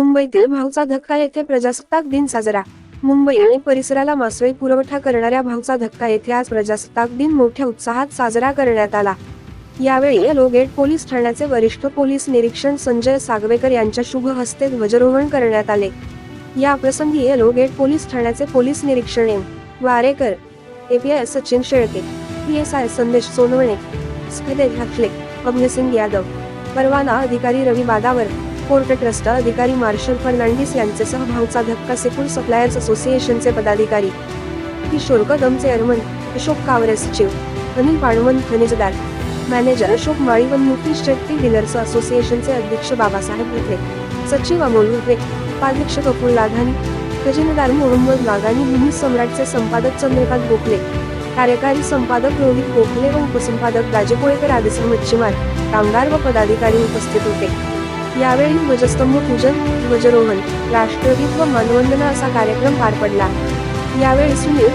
मुंबईतील भाऊचा धक्का येथे प्रजासत्ताक दिन साजरा. मुंबई आणि परिसराला मासळी पुरवठा करणाऱ्या भाऊचा धक्का येथे आज प्रजासत्ताक दिन मोठ्या उत्साहात साजरा करण्यात आला. यावेळी लोगेट पोलीस ठाण्याचे वरिष्ठ पोलीस निरीक्षण संजय सागवेकर यांच्या शुभ हस्ते ध्वजारोहण करण्यात आले. या प्रसंगी लोगेट पोलीस ठाण्याचे पोलीस निरीक्षण M. Warekar API Sachin Shelke P S I Sandesh Sonawane स्फेदे Dhakale Abhaysingh Yadav परवाना अधिकारी रवी बादावर पोर्ट ट्रस्ट अधिकारी मार्शल फर्नांडिस यांचे भाऊचा धक्का सेकूर सप्लायर्स असोसिएशनचे पदाधिकारी किशोर कदम चेअरमन अशोक कावरे सचिव अनिल पाणवन खनिजदार मॅनेजर अशोक माळी व मुकेश शेट्टी डीलर्स असोसिएशनचे अध्यक्ष बाबासाहेब उठे सचिव अमोल उठे उपाध्यक्ष कपूर लाधानी खजिनदार मोहम्मद लागानी भूमी सम्राटचे संपादक चंद्रकांत गोखले कार्यकारी संपादक रोहित गोखले व उपसंपादक राजेपोळेकर आदिसह मच्छीमार कामगार व पदाधिकारी उपस्थित होते. यावेळी ध्वजस्तंभ पूजन ध्वजरोहण राष्ट्रगीत व मनोवंदना असा कार्यक्रम पार पडला. यावेळी सुनील